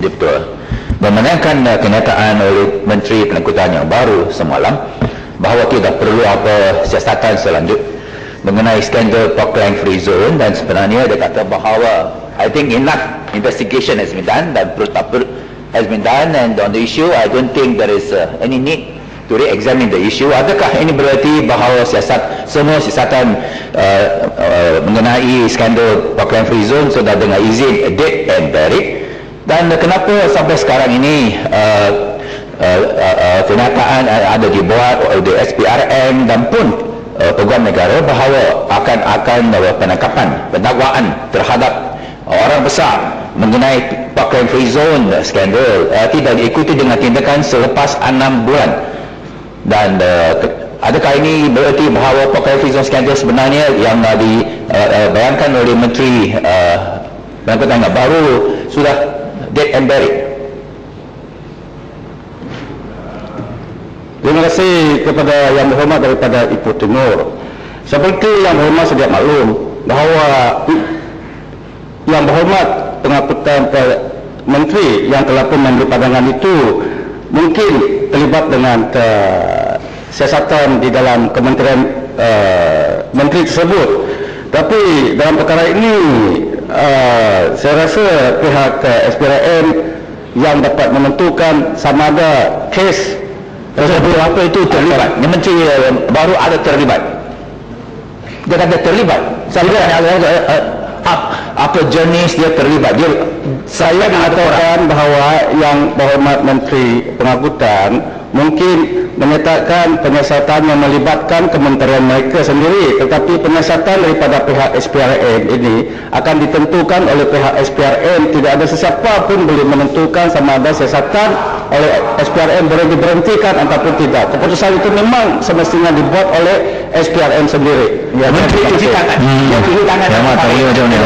dia betul. Memandangkan uh, kenyataan oleh Menteri Pengangkutan yang baru semalam bahawa tidak perlu apa siasatan selanjut mengenai skandal Parkland Free Zone dan sebenarnya dia kata bahawa I think enough investigation has been done dan perlu tak perlu has been done and on the issue I don't think there is uh, any need to re-examine the issue. Adakah ini berarti bahawa siasat semua siasatan uh, uh, mengenai skandal Parkland Free Zone sudah dengan izin dead and buried dan kenapa sampai sekarang ini uh, uh, uh, uh, kenyataan uh, ada dibuat oleh SPRM dan pun uh, peguam negara bahawa akan akan uh, penangkapan pendakwaan terhadap orang besar mengenai Parkland Free Zone skandal uh, tidak diikuti dengan tindakan selepas 6 bulan. Dan uh, adakah ini berarti bahawa Free Zone skandal sebenarnya yang uh, dibayangkan uh, oleh Menteri uh, Pengangkutan baru sudah dead and buried. Terima kasih kepada yang berhormat daripada Ipoh Timur. Seperti yang berhormat sedia maklum bahawa yang berhormat pengangkutan menteri yang telah pun memberi pandangan itu mungkin terlibat dengan ke siasatan di dalam kementerian uh, menteri tersebut. Tapi dalam perkara ini saya rasa pihak uh, SPRM yang dapat menentukan sama ada kes tersebut. Apa itu terlibat? Yang menteri uh, baru ada terlibat? Dia kata terlibat. Saya ada uh, apa jenis dia terlibat? Dia saya mengatakan bahawa yang berhormat menteri pengangkutan mungkin menyatakan penyiasatan yang melibatkan kementerian mereka sendiri tetapi penyiasatan daripada pihak SPRM ini akan ditentukan oleh pihak SPRM tidak ada sesiapa pun boleh menentukan sama ada siasatan oleh SPRM boleh diberhentikan ataupun tidak. Keputusan itu memang semestinya dibuat oleh SPRM sendiri. Ya, menteri cuci tangan. Hmm. cuci tangan. Ya, macam ni